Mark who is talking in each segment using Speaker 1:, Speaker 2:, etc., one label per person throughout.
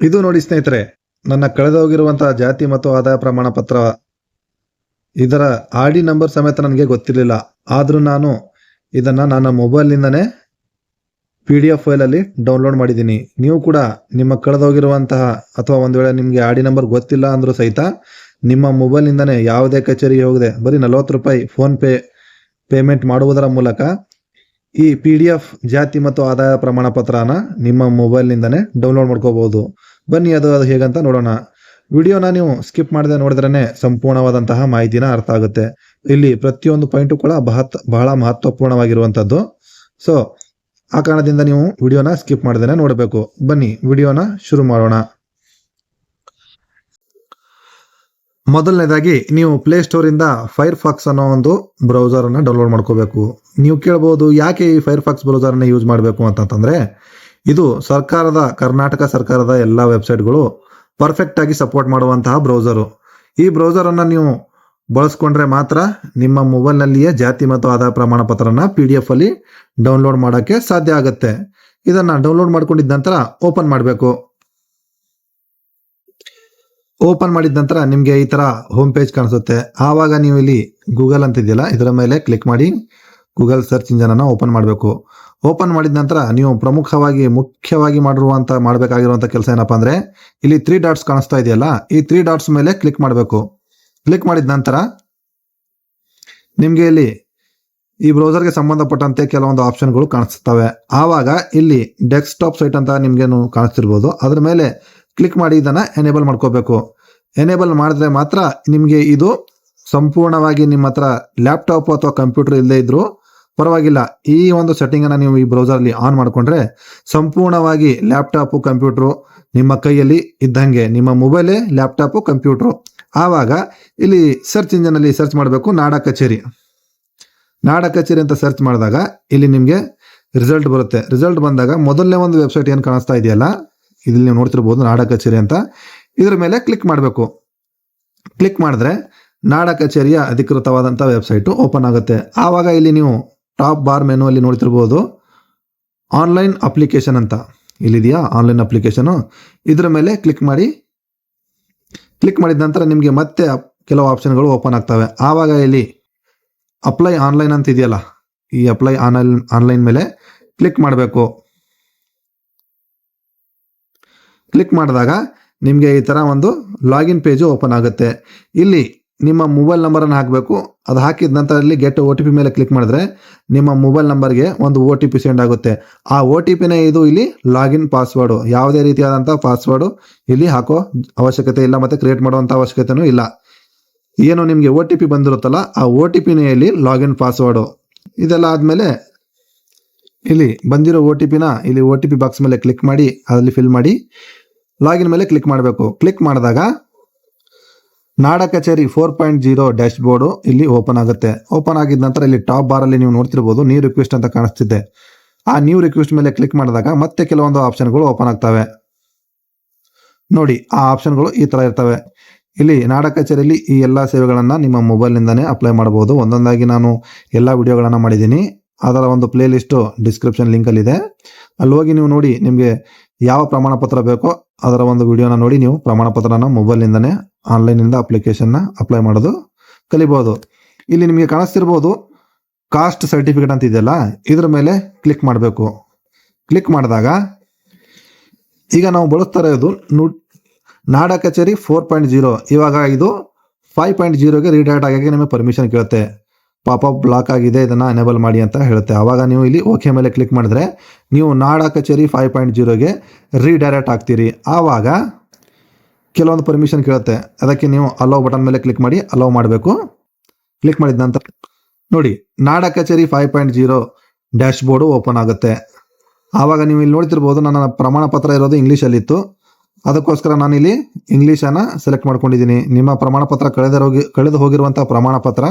Speaker 1: ಇದು ನೋಡಿ ಸ್ನೇಹಿತರೆ, ನನ್ನ ಕಳೆದೋಗಿರುವಂತಹ ಜಾತಿ ಮತ್ತು ಆದಾಯ ಪ್ರಮಾಣ ಪತ್ರ, ಇದರ ಆರ್ ಡಿ ನಂಬರ್ ಸಮೇತ ನನಗೆ ಗೊತ್ತಿರಲಿಲ್ಲ. ಆದರೂ ನಾನು ಇದನ್ನು ನನ್ನ ಮೊಬೈಲ್ನಿಂದನೇ ಪಿ ಡಿ ಎಫ್ ಫೈಲಲ್ಲಿ ಡೌನ್ಲೋಡ್ ಮಾಡಿದ್ದೀನಿ. ನೀವು ಕೂಡ ನಿಮ್ಮ ಕಳೆದೋಗಿರುವಂತಹ ಅಥವಾ ಒಂದು ವೇಳೆ ನಿಮಗೆ ಆರ್ ಡಿ ನಂಬರ್ ಗೊತ್ತಿಲ್ಲ ಅಂದರೂ ಸಹಿತ ನಿಮ್ಮ ಮೊಬೈಲ್ನಿಂದನೇ ಯಾವುದೇ ಕಚೇರಿಗೆ ಹೋಗದೆ ಬರೀ ನಲವತ್ತು ರೂಪಾಯಿ ಫೋನ್ಪೇ ಪೇಮೆಂಟ್ ಮಾಡುವುದರ ಮೂಲಕ ಈ ಪಿ ಡಿ ಎಫ್ ಜಾತಿ ಮತ್ತು ಆದಾಯ ಪ್ರಮಾಣ ಪತ್ರನ ನಿಮ್ಮ ಮೊಬೈಲ್ನಿಂದನೇ ಡೌನ್ಲೋಡ್ ಮಾಡ್ಕೋಬಹುದು. ಬನ್ನಿ, ಅದು ಅದು ಹೇಗಂತ ನೋಡೋಣ. ವಿಡಿಯೋನ ನೀವು ಸ್ಕಿಪ್ ಮಾಡದೆ ನೋಡಿದ್ರೇ ಸಂಪೂರ್ಣವಾದಂತಹ ಮಾಹಿತಿನ ಅರ್ಥ ಆಗುತ್ತೆ. ಇಲ್ಲಿ ಪ್ರತಿಯೊಂದು ಪಾಯಿಂಟು ಕೂಡ ಬಹತ್, ಬಹಳ ಮಹತ್ವಪೂರ್ಣವಾಗಿರುವಂಥದ್ದು ಸೊ ಆ ಕಾರಣದಿಂದ ನೀವು ವಿಡಿಯೋನ ಸ್ಕಿಪ್ ಮಾಡದೇ ನೋಡಬೇಕು. ಬನ್ನಿ, ವಿಡಿಯೋನ ಶುರು ಮಾಡೋಣ. ಮೊದಲನೇದಾಗಿ ನೀವು ಪ್ಲೇ ಸ್ಟೋರಿಂದ ಫೈರ್ ಫಾಕ್ಸ್ ಅನ್ನೋ ಒಂದು ಬ್ರೌಸರ್ ಅನ್ನ ಡೌನ್ಲೋಡ್ ಮಾಡ್ಕೋಬೇಕು. ನೀವು ಕೇಳ್ಬೋದು, ಯಾಕೆ ಈ ಫೈರ್ ಫಾಕ್ಸ್ ಅನ್ನ ಯೂಸ್ ಮಾಡಬೇಕು ಅಂತಂತಂದ್ರೆ, ಇದು ಸರ್ಕಾರದ, ಕರ್ನಾಟಕ ಸರ್ಕಾರದ ಎಲ್ಲ ವೆಬ್ಸೈಟ್ಗಳು ಪರ್ಫೆಕ್ಟ್ ಆಗಿ ಸಪೋರ್ಟ್ ಮಾಡುವಂತಹ ಬ್ರೌಸರು ಈ ಬ್ರೌಸರ್ ಅನ್ನ ನೀವು ಬಳಸ್ಕೊಂಡ್ರೆ ಮಾತ್ರ ನಿಮ್ಮ ಮೊಬೈಲ್ನಲ್ಲಿಯೇ ಜಾತಿ ಮತ್ತು ಆದಾಯ ಪ್ರಮಾಣ ಪತ್ರನ ಪಿ ಡಿ ಎಫ್ ಅಲ್ಲಿ ಡೌನ್ಲೋಡ್ ಮಾಡೋಕ್ಕೆ ಸಾಧ್ಯ ಆಗುತ್ತೆ. ಇದನ್ನ ಡೌನ್ಲೋಡ್ ಮಾಡ್ಕೊಂಡಿದ್ದ ನಂತರ ಓಪನ್ ಮಾಡಬೇಕು. ಓಪನ್ ಮಾಡಿದ ನಂತರ ನಿಮಗೆ ಈ ತರ ಹೋಮ್ ಪೇಜ್ ಕಾಣಿಸುತ್ತೆ. ಆವಾಗ ನೀವು ಇಲ್ಲಿ ಗೂಗಲ್ ಅಂತ ಇದೆಯಲ್ಲ ಇದರ ಮೇಲೆ ಕ್ಲಿಕ್ ಮಾಡಿ ಗೂಗಲ್ ಸರ್ಚ್ ಇಂಜನನ್ನು ಓಪನ್ ಮಾಡಬೇಕು. ಓಪನ್ ಮಾಡಿದ ನಂತರ ನೀವು ಪ್ರಮುಖವಾಗಿ, ಮುಖ್ಯವಾಗಿ ಮಾಡಿರುವಂತ, ಮಾಡಬೇಕಾಗಿರುವಂತ ಕೆಲಸ ಏನಪ್ಪ ಅಂದರೆ, ಇಲ್ಲಿ ತ್ರೀ ಡಾಟ್ಸ್ ಕಾಣಿಸ್ತಾ ಇದೆಯಲ್ಲ, ಈ ತ್ರೀ ಡಾಟ್ಸ್ ಮೇಲೆ ಕ್ಲಿಕ್ ಮಾಡಬೇಕು. ಕ್ಲಿಕ್ ಮಾಡಿದ ನಂತರ ನಿಮಗೆ ಇಲ್ಲಿ ಈ ಬ್ರೌಸರ್ಗೆ ಸಂಬಂಧಪಟ್ಟಂತೆ ಕೆಲವೊಂದು ಆಪ್ಷನ್ಗಳು ಕಾಣಿಸ್ತವೆ. ಆವಾಗ ಇಲ್ಲಿ ಡೆಸ್ಕ್ಟಾಪ್ ಸೈಟ್ ಅಂತ ನಿಮಗೇನು ಕಾಣಿಸ್ತಿರ್ಬೋದು. ಅದ್ರ ಮೇಲೆ ಕ್ಲಿಕ್ ಮಾಡಿ ಇದನ್ನ ಎನೇಬಲ್ ಮಾಡ್ಕೋಬೇಕು. ಎನೇಬಲ್ ಮಾಡಿದ್ರೆ ಮಾತ್ರ ನಿಮಗೆ ಇದು ಸಂಪೂರ್ಣವಾಗಿ ನಿಮ್ಮ ಹತ್ರ ಲ್ಯಾಪ್ಟಾಪ್ ಅಥವಾ ಕಂಪ್ಯೂಟರ್ ಇಲ್ಲದೇ ಇದ್ರು ಪರವಾಗಿಲ್ಲ. ಈ ಒಂದು ಸೆಟ್ಟಿಂಗ್ ಅನ್ನ ನೀವು ಈ ಬ್ರೌಸರ್ ಅಲ್ಲಿ ಆನ್ ಮಾಡಿಕೊಂಡ್ರೆ ಸಂಪೂರ್ಣವಾಗಿ ಲ್ಯಾಪ್ಟಾಪ್ ಕಂಪ್ಯೂಟರ್ ನಿಮ್ಮ ಕೈಯಲ್ಲಿ ಇದ್ದಂಗೆ ನಿಮ್ಮ ಮೊಬೈಲೇ ಲ್ಯಾಪ್ಟಾಪ್ ಕಂಪ್ಯೂಟರ್ ಆವಾಗ ಇಲ್ಲಿ ಸರ್ಚ್ ಇಂಜಿನ್ ಅಲ್ಲಿ ಸರ್ಚ್ ಮಾಡಬೇಕು ನಾಡ ಕಚೇರಿ. ನಾಡ ಕಚೇರಿ ಅಂತ ಸರ್ಚ್ ಮಾಡಿದಾಗ ಇಲ್ಲಿ ನಿಮಗೆ ರಿಸಲ್ಟ್ ಬರುತ್ತೆ. ರಿಸಲ್ಟ್ ಬಂದಾಗ ಮೊದಲನೇ ಒಂದು ವೆಬ್ಸೈಟ್ ಏನು ಕಾಣಿಸ್ತಾ ಇದೆಯಲ್ಲ? ಇಲ್ಲಿ ನೀವು ನೋಡ್ತಿರ್ಬೋದು ನಾಡ ಕಚೇರಿ ಅಂತ. ಇದರ ಮೇಲೆ ಕ್ಲಿಕ್ ಮಾಡಬೇಕು. ಕ್ಲಿಕ್ ಮಾಡಿದ್ರೆ ನಾಡ ಕಚೇರಿಯ ಅಧಿಕೃತವಾದಂಥ ವೆಬ್ಸೈಟು ಓಪನ್ ಆಗುತ್ತೆ. ಆವಾಗ ಇಲ್ಲಿ ನೀವು ಟಾಪ್ ಬಾರ್ ಮೆನು ಅಲ್ಲಿ ನೋಡ್ತಿರ್ಬೋದು ಆನ್ಲೈನ್ ಅಪ್ಲಿಕೇಶನ್ ಅಂತ. ಇಲ್ಲಿದೆಯಾ? ಆನ್ಲೈನ್ ಅಪ್ಲಿಕೇಶನು ಇದರ ಮೇಲೆ ಕ್ಲಿಕ್ ಮಾಡಿ. ಕ್ಲಿಕ್ ಮಾಡಿದ ನಂತರ ನಿಮಗೆ ಮತ್ತೆ ಕೆಲವು ಆಪ್ಷನ್ಗಳು ಓಪನ್ ಆಗ್ತವೆ. ಆವಾಗ ಇಲ್ಲಿ ಅಪ್ಲೈ ಆನ್ಲೈನ್ ಅಂತ ಇದೆಯಲ್ಲ? ಈ ಅಪ್ಲೈ ಆನ್ಲೈನ್ ಆನ್ಲೈನ್ ಮೇಲೆ ಕ್ಲಿಕ್ ಮಾಡಬೇಕು. ಕ್ಲಿಕ್ ಮಾಡಿದಾಗ ನಿಮಗೆ ಈ ಥರ ಒಂದು ಲಾಗಿನ್ ಪೇಜು ಓಪನ್ ಆಗುತ್ತೆ. ಇಲ್ಲಿ ನಿಮ್ಮ ಮೊಬೈಲ್ ನಂಬರನ್ನು ಹಾಕಬೇಕು. ಅದು ಹಾಕಿದ ನಂತರ ಇಲ್ಲಿ ಗೆಟ್ ಒ ಟಿ ಪಿ ಮೇಲೆ ಕ್ಲಿಕ್ ಮಾಡಿದ್ರೆ ನಿಮ್ಮ ಮೊಬೈಲ್ ನಂಬರ್ಗೆ ಒಂದು ಒ ಟಿ ಪಿ ಸೆಂಡ್ ಆಗುತ್ತೆ. ಆ ಒ ಟಿ ಪಿನೇ ಇದು ಇಲ್ಲಿ ಲಾಗಿನ್ ಪಾಸ್ವರ್ಡು. ಯಾವುದೇ ರೀತಿಯಾದಂಥ ಪಾಸ್ವರ್ಡು ಇಲ್ಲಿ ಹಾಕೋ ಅವಶ್ಯಕತೆ ಇಲ್ಲ ಮತ್ತು ಕ್ರಿಯೇಟ್ ಮಾಡುವಂಥ ಅವಶ್ಯಕತೆಯೂ ಇಲ್ಲ. ಏನು ನಿಮಗೆ ಒ ಟಿ ಪಿ ಬಂದಿರುತ್ತಲ್ಲ, ಆ ಒ ಟಿ ಪಿನೇ ಇಲ್ಲಿ ಲಾಗಿನ್ ಪಾಸ್ವರ್ಡು. ಇದೆಲ್ಲ ಆದಮೇಲೆ ಇಲ್ಲಿ ಬಂದಿರೋ ಒ ಟಿ ಪಿನ ಇಲ್ಲಿ ಒ ಟಿ ಪಿ ಬಾಕ್ಸ್ ಮೇಲೆ ಕ್ಲಿಕ್ ಮಾಡಿ, ಅದರಲ್ಲಿ ಫಿಲ್ ಮಾಡಿ. ಲಾಗಿನ್ ಮೇಲೆ ಕ್ಲಿಕ್ ಮಾಡಬೇಕು. ಕ್ಲಿಕ್ ಮಾಡಿದಾಗ Nada Kacheri four point zero dashboard ಇಲ್ಲಿ ಓಪನ್ ಆಗುತ್ತೆ. ಓಪನ್ ಆಗಿದ ನಂತರ ಇಲ್ಲಿ ಟಾಪ್ ಬಾರಲ್ಲಿ ನೀವು ನೋಡ್ತಿರ್ಬೋದು, ನೀವು ರಿಕ್ವೆಸ್ಟ್ ಅಂತ ಕಾಣಿಸ್ತಿದೆ. ಆ ನ್ಯೂ ರಿಕ್ವೆಸ್ಟ್ ಮೇಲೆ ಕ್ಲಿಕ್ ಮಾಡಿದಾಗ ಮತ್ತೆ ಕೆಲವೊಂದು ಆಪ್ಷನ್ಗಳು ಓಪನ್ ಆಗ್ತವೆ. ನೋಡಿ, ಆ ಆಪ್ಷನ್ಗಳು ಈ ಥರ ಇರ್ತವೆ. ಇಲ್ಲಿ ನಾಡ ಕಚೇರಿಯಲ್ಲಿ ಈ ಎಲ್ಲ ಸೇವೆಗಳನ್ನು ನಿಮ್ಮ ಮೊಬೈಲ್ನಿಂದನೇ ಅಪ್ಲೈ ಮಾಡ್ಬೋದು. ಒಂದೊಂದಾಗಿ ನಾನು ಎಲ್ಲ ವಿಡಿಯೋಗಳನ್ನು ಮಾಡಿದ್ದೀನಿ. ಅದರ ಒಂದು ಪ್ಲೇ ಲಿಸ್ಟು ಡಿಸ್ಕ್ರಿಪ್ಷನ್ ಲಿಂಕಲ್ಲಿದೆ. ಅಲ್ಲಿ ಹೋಗಿ ನೀವು ನೋಡಿ, ನಿಮಗೆ ಯಾವ ಪ್ರಮಾಣ ಪತ್ರ ಬೇಕೋ ಅದರ ಒಂದು ವಿಡಿಯೋನ ನೋಡಿ ನೀವು ಪ್ರಮಾಣ ಪತ್ರನ ಮೊಬೈಲ್ನಿಂದನೇ ಆನ್ಲೈನಿಂದ ಅಪ್ಲಿಕೇಶನ್ನ ಅಪ್ಲೈ ಮಾಡೋದು ಕಲಿಬೋದು. ಇಲ್ಲಿ ನಿಮಗೆ ಕಾಣಿಸ್ತಿರ್ಬೋದು ಕಾಸ್ಟ್ ಸರ್ಟಿಫಿಕೇಟ್ ಅಂತ ಇದೆಯಲ್ಲ, ಇದ್ರ ಮೇಲೆ ಕ್ಲಿಕ್ ಮಾಡಬೇಕು. ಕ್ಲಿಕ್ ಮಾಡಿದಾಗ ಈಗ ನಾವು ಬಳಸ್ತಾ ಇರೋದು ನು, ನಾಡ ಕಚೇರಿ ಫೋರ್ ಪಾಯಿಂಟ್ ಜೀರೋ ಇವಾಗ ಇದು ಫೈವ್ ಪಾಯಿಂಟ್ ಜೀರೋಗೆ ರೀಡೈರೆಕ್ಟ್ ಆಗಿ ನಿಮಗೆ ಪರ್ಮಿಷನ್ ಕೇಳುತ್ತೆ. ಪಾಪಪ್ ಬ್ಲಾಕ್ ಆಗಿದೆ, ಇದನ್ನು ಎನೇಬಲ್ ಮಾಡಿ ಅಂತ ಹೇಳುತ್ತೆ. ಆವಾಗ ನೀವು ಇಲ್ಲಿ ಓಕೆ ಮೇಲೆ ಕ್ಲಿಕ್ ಮಾಡಿದ್ರೆ ನೀವು ನಾಡ ಕಚೇರಿ ಫೈವ್ ಪಾಯಿಂಟ್ ಜೀರೋಗೆ ರೀಡೈರೆಕ್ಟ್ ಆಗ್ತೀರಿ. ಆವಾಗ ಕೆಲವೊಂದು ಪರ್ಮಿಷನ್ ಕೇಳುತ್ತೆ. ಅದಕ್ಕೆ ನೀವು ಅಲೋ ಬಟನ್ ಮೇಲೆ ಕ್ಲಿಕ್ ಮಾಡಿ ಅಲೋ ಮಾಡಬೇಕು. ಕ್ಲಿಕ್ ಮಾಡಿದ ನಂತರ ನೋಡಿ, Nada Kacheri five point zero dashboard open ಆಗುತ್ತೆ. ಆವಾಗ ನೀವು ಇಲ್ಲಿ ನೋಡ್ತಿರ್ಬೋದು, ನನ್ನ ಪ್ರಮಾಣ ಪತ್ರ ಇರೋದು ಇಂಗ್ಲೀಷಲ್ಲಿತ್ತು ಅದಕ್ಕೋಸ್ಕರ ನಾನು ಇಲ್ಲಿ ಇಂಗ್ಲೀಷನ್ನು ಸೆಲೆಕ್ಟ್ ಮಾಡ್ಕೊಂಡಿದ್ದೀನಿ. ನಿಮ್ಮ ಪ್ರಮಾಣ ಪತ್ರ ಕಳೆದ ಹೋಗಿ, ಕಳೆದು ಹೋಗಿರುವಂಥ ಪ್ರಮಾಣ ಪತ್ರ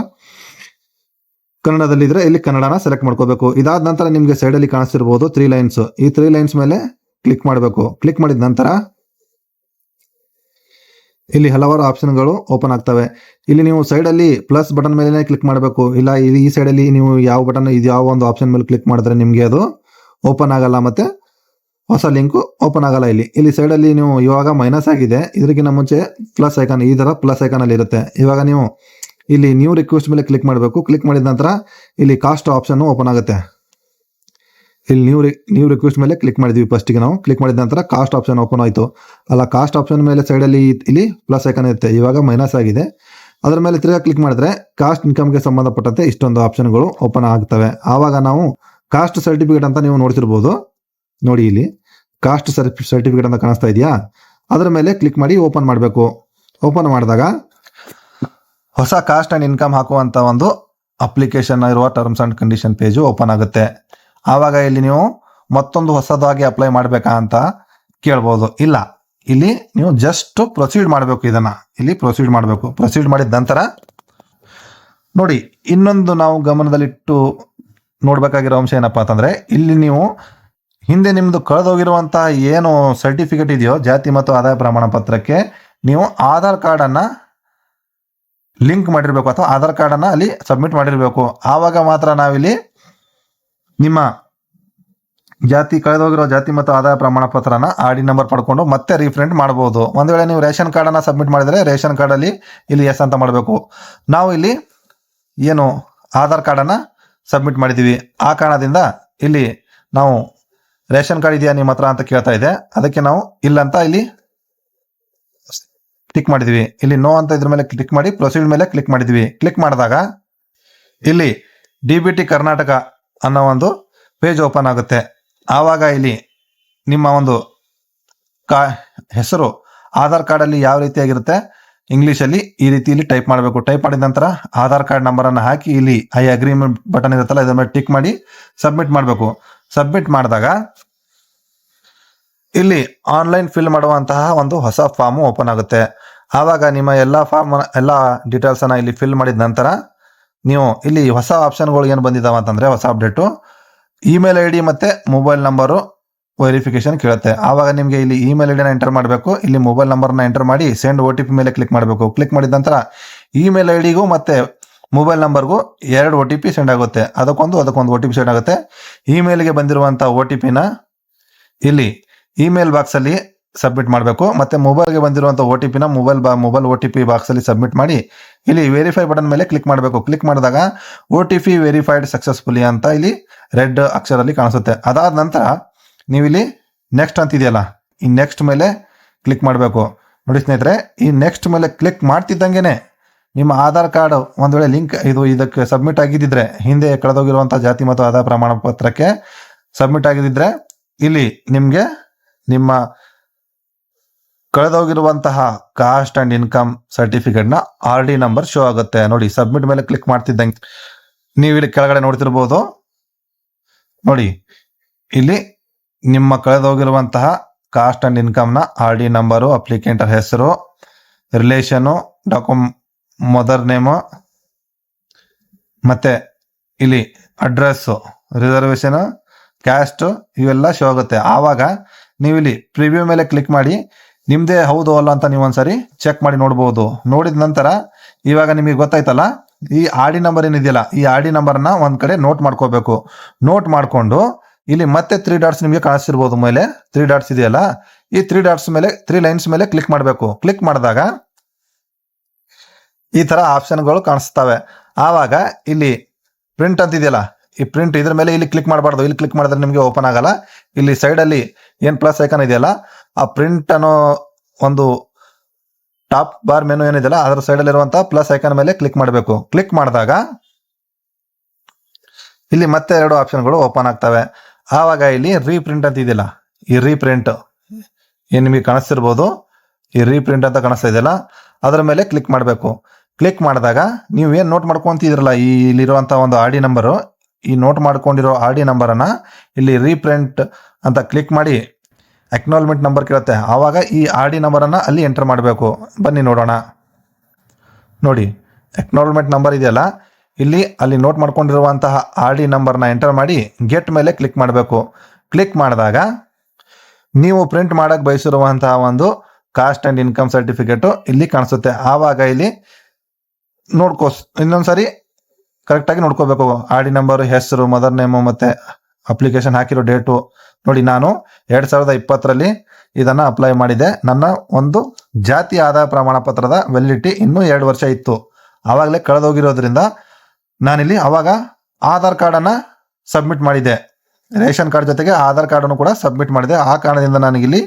Speaker 1: ಕನ್ನಡದಲ್ಲಿದ್ರೆ ಇಲ್ಲಿ ಕನ್ನಡನ ಸೆಲೆಕ್ಟ್ ಮಾಡ್ಕೋಬೇಕು. ಇದಾದ ನಂತರ ನಿಮಗೆ ಸೈಡಲ್ಲಿ ಕಾಣಿಸ್ತಿರ್ಬೋದು ತ್ರೀ ಲೈನ್ಸ್ ಈ ತ್ರೀ ಲೈನ್ಸ್ ಮೇಲೆ ಕ್ಲಿಕ್ ಮಾಡಬೇಕು. ಕ್ಲಿಕ್ ಮಾಡಿದ ನಂತರ ಇಲ್ಲಿ ಹಲವಾರು ಆಪ್ಷನ್ಗಳು ಓಪನ್ ಆಗ್ತವೆ. ಇಲ್ಲಿ ನೀವು ಸೈಡಲ್ಲಿ ಪ್ಲಸ್ ಬಟನ್ ಮೇಲೆ ಕ್ಲಿಕ್ ಮಾಡಬೇಕು. ಇಲ್ಲ, ಈ ಈ ಸೈಡಲ್ಲಿ ನೀವು ಯಾವ ಬಟನ್ ಇದು ಯಾವ ಒಂದು ಆಪ್ಷನ್ ಮೇಲೆ ಕ್ಲಿಕ್ ಮಾಡಿದ್ರೆ ನಿಮಗೆ ಅದು ಓಪನ್ ಆಗಲ್ಲ ಮತ್ತೆ ಹೊಸ ಲಿಂಕು ಓಪನ್ ಆಗಲ್ಲ ಇಲ್ಲಿ. ಇಲ್ಲಿ ಸೈಡಲ್ಲಿ ನೀವು ಇವಾಗ ಮೈನಸ್ ಆಗಿದೆ. ಇದಕ್ಕಿಂತ ಮುಂಚೆ ಪ್ಲಸ್ ಐಕಾನ್ ಈ ಥರ ಪ್ಲಸ್ ಐಕಾನಲ್ಲಿ ಇರುತ್ತೆ. ಇವಾಗ ನೀವು ಇಲ್ಲಿ ನ್ಯೂ ರಿಕ್ವೆಸ್ಟ್ ಮೇಲೆ ಕ್ಲಿಕ್ ಮಾಡಬೇಕು. ಕ್ಲಿಕ್ ಮಾಡಿದ ನಂತರ ಇಲ್ಲಿ ಕಾಸ್ಟ್ ಆಪ್ಷನ್ ಓಪನ್ ಆಗುತ್ತೆ. ಇಲ್ಲಿ ನ್ಯೂ ನ್ಯೂ ರಿಕ್ವೆಸ್ಟ್ ಮೇಲೆ ಕ್ಲಿಕ್ ಮಾಡಿದ್ವಿ ಫಸ್ಟಿಗೆ ನಾವು. ಕ್ಲಿಕ್ ಮಾಡಿದ ನಂತರ ಕಾಸ್ಟ್ ಆಪ್ಷನ್ ಓಪನ್ ಆಯಿತು. ಅಲ್ಲ ಕಾಸ್ಟ್ ಆಪ್ಷನ್ ಮೇಲೆ ಸೈಡಲ್ಲಿ ಇಲ್ಲಿ ಪ್ಲಸ್ ಐಕನ್ ಇರುತ್ತೆ. ಇವಾಗ ಮೈನಸ್ ಆಗಿದೆ. ಅದರ ಮೇಲೆ ತಿರ್ಗಾ ಕ್ಲಿಕ್ ಮಾಡಿದ್ರೆ ಕಾಸ್ಟ್ ಇನ್ಕಮ್ಗೆ ಸಂಬಂಧಪಟ್ಟಂತೆ ಇಷ್ಟೊಂದು ಆಪ್ಷನ್ಗಳು ಓಪನ್ ಆಗ್ತವೆ. ಆವಾಗ ನಾವು ಕಾಸ್ಟ್ ಸರ್ಟಿಫಿಕೇಟ್ ಅಂತ ನೀವು ನೋಡ್ತಿರ್ಬೋದು. ನೋಡಿ ಇಲ್ಲಿ. ಕಾಸ್ಟ್ ಸರ್ಟಿಫಿಕೇಟ್ ಅಂತ ಕಾಣಿಸ್ತಾ ಇದೆಯಾ? ಅದರ ಮೇಲೆ ಕ್ಲಿಕ್ ಮಾಡಿ ಓಪನ್ ಮಾಡಬೇಕು. ಓಪನ್ ಮಾಡಿದಾಗ ಹೊಸ ಕಾಸ್ಟ್ ಆ್ಯಂಡ್ ಇನ್ಕಮ್ ಹಾಕುವಂಥ ಒಂದು ಅಪ್ಲಿಕೇಶನ್ ಇರುವ terms and condition page open ಆಗುತ್ತೆ. ಆವಾಗ ಇಲ್ಲಿ ನೀವು ಮತ್ತೊಂದು ಹೊಸದಾಗಿ ಅಪ್ಲೈ ಮಾಡಬೇಕಾ ಅಂತ ಕೇಳ್ಬೋದು. ಇಲ್ಲ, ಇಲ್ಲಿ ನೀವು ಜಸ್ಟ್ ಪ್ರೊಸೀಡ್ ಮಾಡಬೇಕು ಇದನ್ನ. ಇಲ್ಲಿ ಪ್ರೊಸೀಡ್ ಮಾಡಬೇಕು. ಪ್ರೊಸೀಡ್ ಮಾಡಿದ ನಂತರ ನೋಡಿ, ಇನ್ನೊಂದು ನಾವು ಗಮನದಲ್ಲಿಟ್ಟು ನೋಡಬೇಕಾಗಿರೋ ಅಂಶ ಏನಪ್ಪಾ ಅಂತಂದ್ರೆ, ಇಲ್ಲಿ ನೀವು ಹಿಂದೆ ನಿಮ್ಮದು ಕಳೆದೋಗಿರುವಂತಹ ಏನು ಸರ್ಟಿಫಿಕೇಟ್ ಇದೆಯೋ ಜಾತಿ ಮತ್ತು ಆದಾಯ ಪ್ರಮಾಣ ಪತ್ರಕ್ಕೆ ನೀವು ಆಧಾರ್ ಕಾರ್ಡನ್ನು ಲಿಂಕ್ ಮಾಡಿರಬೇಕು ಅಥವಾ ಆಧಾರ್ ಕಾರ್ಡನ್ನು ಅಲ್ಲಿ ಸಬ್ಮಿಟ್ ಮಾಡಿರಬೇಕು. ಆವಾಗ ಮಾತ್ರ ನಾವಿಲ್ಲಿ ನಿಮ್ಮ ಜಾತಿ, ಕಳೆದೋಗಿರೋ ಜಾತಿ ಮತ್ತು ಆದಾಯ ಪ್ರಮಾಣ ಪತ್ರನ ಆರ್ ಡಿ ನಂಬರ್ ಪಡ್ಕೊಂಡು ಮತ್ತೆ ರೀಫ್ರೆಂಟ್ ಮಾಡಬಹುದು ಒಂದು ವೇಳೆ ನೀವು ರೇಷನ್ ಕಾರ್ಡನ್ನು ಸಬ್ಮಿಟ್ ಮಾಡಿದ್ರೆ ರೇಷನ್ ಕಾರ್ಡ್ ಅಲ್ಲಿ ಇಲ್ಲಿ ಎಸ್ ಅಂತ ಮಾಡಬೇಕು. ನಾವು ಇಲ್ಲಿ ಏನು ಆಧಾರ್ ಕಾರ್ಡನ್ನು ಸಬ್ಮಿಟ್ ಮಾಡಿದೀವಿ. ಆ ಕಾರಣದಿಂದ ಇಲ್ಲಿ ನಾವು ರೇಷನ್ ಕಾರ್ಡ್ ಇದೆಯಾ ನಿಮ್ಮ ಹತ್ರ ಅಂತ ಕೇಳ್ತಾ ಇದೆ. ಅದಕ್ಕೆ ನಾವು ಇಲ್ಲ ಅಂತ ಇಲ್ಲಿ ಕ್ಲಿಕ್ ಮಾಡಿದ್ವಿ. ಇಲ್ಲಿ ನೋ ಅಂತ ಇದ್ರ ಮೇಲೆ ಕ್ಲಿಕ್ ಮಾಡಿ ಪ್ರೊಸೀಡ್ ಮೇಲೆ ಕ್ಲಿಕ್ ಮಾಡಿದ್ವಿ. ಕ್ಲಿಕ್ ಮಾಡಿದಾಗ ಇಲ್ಲಿ ಡಿ ಬಿ ಟಿ ಕರ್ನಾಟಕ ಅನ್ನೋ ಒಂದು ಪೇಜ್ ಓಪನ್ ಆಗುತ್ತೆ. ಆವಾಗ ಇಲ್ಲಿ ನಿಮ್ಮ ಒಂದು ಕಾ, ಹೆಸರು, ಆಧಾರ್ ಕಾರ್ಡಲ್ಲಿ ಯಾವ ರೀತಿಯಾಗಿರುತ್ತೆ? ಇಂಗ್ಲೀಷಲ್ಲಿ ಈ ರೀತಿಯಲ್ಲಿ ಟೈಪ್ ಮಾಡಬೇಕು. ಟೈಪ್ ಮಾಡಿದ ನಂತರ ಆಧಾರ್ ಕಾರ್ಡ್ ನಂಬರನ್ನು ಹಾಕಿ ಇಲ್ಲಿ ಐ ಅಗ್ರಿಮೆಂಟ್ ಬಟನ್ ಇರುತ್ತಲ್ಲ ಇದರ ಮೇಲೆ ಟಿಕ್ ಮಾಡಿ ಸಬ್ಮಿಟ್ ಮಾಡಬೇಕು. ಸಬ್ಮಿಟ್ ಮಾಡಿದಾಗ ಇಲ್ಲಿ ಆನ್ಲೈನ್ ಫಿಲ್ ಮಾಡುವಂತಹ ಒಂದು ಹೊಸ ಫಾರ್ಮ್ ಓಪನ್ ಆಗುತ್ತೆ. ಆವಾಗ ನಿಮ್ಮ ಎಲ್ಲ ಫಾರ್ಮ್ ಎಲ್ಲ ಡೀಟೇಲ್ಸನ್ನು ಇಲ್ಲಿ ಫಿಲ್ ಮಾಡಿದ ನಂತರ ನೀವು ಇಲ್ಲಿ ಹೊಸ ಆಪ್ಷನ್ಗಳು ಏನು ಬಂದಿದಾವ ಅಂತಂದ್ರೆ ಹೊಸ ಅಪ್ಡೇಟು ಇಮೇಲ್ ಐ ಡಿ ಮತ್ತೆ ಮೊಬೈಲ್ ನಂಬರು ವೆರಿಫಿಕೇಶನ್ ಕೇಳುತ್ತೆ. ಆವಾಗ ನಿಮಗೆ ಇಲ್ಲಿ ಇಮೇಲ್ ಐ ಡಿನ ಎಂಟರ್ ಮಾಡಬೇಕು. ಇಲ್ಲಿ ಮೊಬೈಲ್ ನಂಬರ್ನ ಎಂಟರ್ ಮಾಡಿ ಸೆಂಡ್ ಒ ಟಿ ಪಿ ಮೇಲೆ ಕ್ಲಿಕ್ ಮಾಡಬೇಕು. ಕ್ಲಿಕ್ ಮಾಡಿದ ನಂತರ ಇಮೇಲ್ ಐ ಡಿಗೂ ಮತ್ತೆ ಮೊಬೈಲ್ ನಂಬರ್ಗೂ ಎರಡು ಒ ಟಿ ಪಿ ಸೆಂಡ್ ಆಗುತ್ತೆ. ಅದಕ್ಕೊಂದು ಅದಕ್ಕೊಂದು ಒ ಟಿ ಪಿ ಸೆಂಡ್ ಆಗುತ್ತೆ. ಇಮೇಲ್ಗೆ ಬಂದಿರುವಂಥ ಒ ಟಿ ಪಿನ ಇಲ್ಲಿ ಇಮೇಲ್ ಬಾಕ್ಸಲ್ಲಿ ಸಬ್ಮಿಟ್ ಮಾಡಬೇಕು. ಮತ್ತೆ ಮೊಬೈಲ್ಗೆ ಬಂದಿರುವಂಥ ಒ ಟಿ ಪಿನ ಮೊಬೈಲ್ ಬಾ ಮೊಬೈಲ್ ಒ ಟಿ ಪಿ ಬಾಕ್ಸಲ್ಲಿ ಸಬ್ಮಿಟ್ ಮಾಡಿ. ಇಲ್ಲಿ ವೆರಿಫೈ ಬಟನ್ ಮೇಲೆ ಕ್ಲಿಕ್ ಮಾಡಬೇಕು. ಕ್ಲಿಕ್ ಮಾಡಿದಾಗ O T P verified successfully ಅಂತ ಇಲ್ಲಿ ರೆಡ್ ಅಕ್ಷರದಲ್ಲಿ ಕಾಣಿಸುತ್ತೆ. ಅದಾದ ನಂತರ ನೀವು ಇಲ್ಲಿ ನೆಕ್ಸ್ಟ್ ಅಂತಿದೆಯಲ್ಲ? ಈ ನೆಕ್ಸ್ಟ್ ಮೇಲೆ ಕ್ಲಿಕ್ ಮಾಡಬೇಕು. ನೋಡಿ ಸ್ನೇಹಿತರೆ, ಈ ನೆಕ್ಸ್ಟ್ ಮೇಲೆ ಕ್ಲಿಕ್ ಮಾಡ್ತಿದ್ದಂಗೆನೆ ನಿಮ್ಮ ಆಧಾರ್ ಕಾರ್ಡ್ ಒಂದು ವೇಳೆ ಲಿಂಕ್ ಇದು ಇದಕ್ಕೆ ಸಬ್ಮಿಟ್ ಆಗಿದ್ದಿದ್ರೆ, ಹಿಂದೆ ಕಳೆದೋಗಿರುವಂಥ ಜಾತಿ ಮತ್ತು ಆಧಾರ್ ಪ್ರಮಾಣ ಪತ್ರಕ್ಕೆ ಸಬ್ಮಿಟ್ ಆಗಿದ್ದಿದ್ರೆ, ಇಲ್ಲಿ ನಿಮಗೆ ನಿಮ್ಮ ಕಳೆದೋಗಿರುವಂತಹ ಕಾಸ್ಟ್ ಅಂಡ್ ಇನ್ಕಮ್ ಸರ್ಟಿಫಿಕೇಟ್ನ ಆರ್ ಡಿ ನಂಬರ್ ಶೋ ಆಗುತ್ತೆ. ನೋಡಿ, ಸಬ್ಮಿಟ್ ಮೇಲೆ ಕ್ಲಿಕ್ ಮಾಡ್ತಿದ್ದಂಗೆ ನೀವು ಇಲ್ಲಿ ಕೆಳಗಡೆ ನೋಡ್ತಿರ್ಬೋದು. ನೋಡಿ, ಇಲ್ಲಿ ನಿಮ್ಮ ಕಳೆದೋಗಿರುವಂತಹ ಕಾಸ್ಟ್ ಅಂಡ್ ಇನ್ಕಮ್ನ ಆರ್ ಡಿ ನಂಬರು ಅಪ್ಲಿಕೆಂಟರ್ ಹೆಸರು, ರಿಲೇಷನು, ಡಾಕ್ಯುಮ್, ಮದರ್ ನೇಮು, ಮತ್ತೆ ಇಲ್ಲಿ ಅಡ್ರೆಸ್ಸು ರಿಸರ್ವೇಶನ್ ಕ್ಯಾಸ್ಟ್ ಇವೆಲ್ಲ ಶೋ ಆಗುತ್ತೆ. ಆವಾಗ ನೀವು ಇಲ್ಲಿ ಪ್ರಿವ್ಯೂ ಮೇಲೆ ಕ್ಲಿಕ್ ಮಾಡಿ, ನಿಮ್ದೇ ಹೌದು ಅಲ್ಲ ಅಂತ ನೀವು ಒಂದ್ಸರಿ ಚೆಕ್ ಮಾಡಿ ನೋಡ್ಬೋದು. ನೋಡಿದ ನಂತರ ಇವಾಗ ನಿಮಗೆ ಗೊತ್ತಾಯ್ತಲ್ಲ, ಈ ಆರ್ ಡಿ ನಂಬರ್ ಏನಿದೆಯಲ್ಲ, ಈ ಆರ್ ಡಿ ನಂಬರ್ನ ಒಂದ್ ಕಡೆ ನೋಟ್ ಮಾಡ್ಕೋಬೇಕು. ನೋಟ್ ಮಾಡ್ಕೊಂಡು, ಇಲ್ಲಿ ಮತ್ತೆ ತ್ರೀ ಡಾಟ್ಸ್ ನಿಮಗೆ ಕಾಣಿಸ್ತಿರ್ಬೋದು ಮೇಲೆ. ತ್ರೀ ಡಾಟ್ಸ್ ಇದೆಯಲ್ಲ, ಈ ತ್ರೀ ಡಾಟ್ಸ್ ಮೇಲೆ ತ್ರೀ ಲೈನ್ಸ್ ಮೇಲೆ ಕ್ಲಿಕ್ ಮಾಡಬೇಕು. ಕ್ಲಿಕ್ ಮಾಡಿದಾಗ ಈ ತರ ಆಪ್ಷನ್ಗಳು ಕಾಣಿಸ್ತವೆ. ಆವಾಗ ಇಲ್ಲಿ ಪ್ರಿಂಟ್ ಅಂತಿದೆಯಲ್ಲ ಈ ಪ್ರಿಂಟ್ ಇದ್ರ ಮೇಲೆ ಇಲ್ಲಿ ಕ್ಲಿಕ್ ಮಾಡಬಾರ್ದು. ಇಲ್ಲಿ ಕ್ಲಿಕ್ ಮಾಡಿದ್ರೆ ನಿಮಗೆ ಓಪನ್ ಆಗಲ್ಲ. ಇಲ್ಲಿ ಸೈಡ್ ಅಲ್ಲಿ ಏನ್ ಪ್ಲಸ್ ಐಕನ್ ಇದೆಯಲ್ಲ, ಆ ಪ್ರಿಂಟ್ ಅನ್ನೋ ಒಂದು ಟಾಪ್ ಬಾರ್ ಮೆನು ಏನಿದೆಯಲ್ಲ, ಅದರ ಸೈಡ್ ಅಲ್ಲಿರುವಂತ ಪ್ಲಸ್ ಐಕನ್ ಮೇಲೆ ಕ್ಲಿಕ್ ಮಾಡಬೇಕು. ಕ್ಲಿಕ್ ಮಾಡಿದಾಗ ಇಲ್ಲಿ ಮತ್ತೆ ಎರಡು ಆಪ್ಷನ್ಗಳು ಓಪನ್ ಆಗ್ತವೆ. ಆವಾಗ ಇಲ್ಲಿ ರೀಪ್ರಿಂಟ್ ಅಂತ ಇದೆಯಲ್ಲ, ಈ ರೀಪ್ರಿಂಟ್ ಏನು ನಿಮಗೆ ಕಾಣಿಸ್ತಿರ್ಬೋದು? ಈ ರೀಪ್ರಿಂಟ್ ಅಂತ ಕಾಣಿಸ್ತಾ ಇದೆಯಲ್ಲ, ಅದರ ಮೇಲೆ ಕ್ಲಿಕ್ ಮಾಡಬೇಕು. ಕ್ಲಿಕ್ ಮಾಡಿದಾಗ ನೀವು ಏನು ನೋಟ್ ಮಾಡ್ಕೊಂತಿದ್ರಲ್ಲ, ಈ ಇಲ್ಲಿರುವಂಥ ಒಂದು ಡಿ ನಂಬರು ಈ ನೋಟ್ ಮಾಡ್ಕೊಂಡಿರೋ ಆರ್ ಡಿ ನಂಬರನ್ನು ಇಲ್ಲಿ ರೀಪ್ರಿಂಟ್ ಅಂತ ಕ್ಲಿಕ್ ಮಾಡಿ ಅಕ್ನಾಲ್ಮೆಂಟ್ ನಂಬರ್ ಕೇಳುತ್ತೆ. ಆವಾಗ ಈ ಆರ್ ಡಿ ನಂಬರನ್ನು ಅಲ್ಲಿ ಎಂಟರ್ ಮಾಡಬೇಕು. ಬನ್ನಿ ನೋಡೋಣ. ನೋಡಿ ಅಕ್ನಾಲ್ಮೆಂಟ್ ನಂಬರ್ ಇದೆಯಲ್ಲ? ಇಲ್ಲಿ, ಅಲ್ಲಿ ನೋಟ್ ಮಾಡ್ಕೊಂಡಿರುವಂತಹ ಆರ್ ಡಿ ನಂಬರ್ನ ಎಂಟರ್ ಮಾಡಿ ಗೆಟ್ ಮೇಲೆ ಕ್ಲಿಕ್ ಮಾಡಬೇಕು. ಕ್ಲಿಕ್ ಮಾಡಿದಾಗ ನೀವು ಪ್ರಿಂಟ್ ಮಾಡೋಕ್ಕೆ ಬಯಸಿರುವಂತಹ ಒಂದು ಕಾಸ್ಟ್ ಆ್ಯಂಡ್ ಇನ್ಕಮ್ ಸರ್ಟಿಫಿಕೇಟು ಇಲ್ಲಿ ಕಾಣಿಸುತ್ತೆ. ಆವಾಗ ಇಲ್ಲಿ ನೋಡ್ಕೋ ಇನ್ನೊಂದ್ಸರಿ ಕರೆಕ್ಟಾಗಿ ನೋಡ್ಕೋಬೇಕು. ಆರ್ ಡಿ ನಂಬರ್ ಹೆಸರು ಮದರ್ ನೇಮು ಮತ್ತೆ ಅಪ್ಲಿಕೇಶನ್ ಹಾಕಿರೋ ಡೇಟು ನೋಡಿ ನಾನು ಎರಡ್ ಸಾವಿರದ ಇಪ್ಪತ್ತರಲ್ಲಿ ಇದನ್ನ ಅಪ್ಲೈ ಮಾಡಿದೆ. ನನ್ನ ಒಂದು ಜಾತಿ ಆದಾಯ ಪ್ರಮಾಣ ಪತ್ರದ ವ್ಯಾಲಿಡಿಟಿ ಇನ್ನೂ ಎರಡು ವರ್ಷ ಇತ್ತು. ಆವಾಗಲೇ ಕಳೆದೋಗಿರೋದ್ರಿಂದ ನಾನಿಲ್ಲಿ ಅವಾಗ ಆಧಾರ್ ಕಾರ್ಡನ್ನು ಸಬ್ಮಿಟ್ ಮಾಡಿದೆ. ರೇಷನ್ ಕಾರ್ಡ್ ಜೊತೆಗೆ ಆಧಾರ್ ಕಾರ್ಡನ್ನು ಕೂಡ ಸಬ್ಮಿಟ್ ಮಾಡಿದೆ. ಆ ಕಾರಣದಿಂದ ನನಗಿಲ್ಲಿ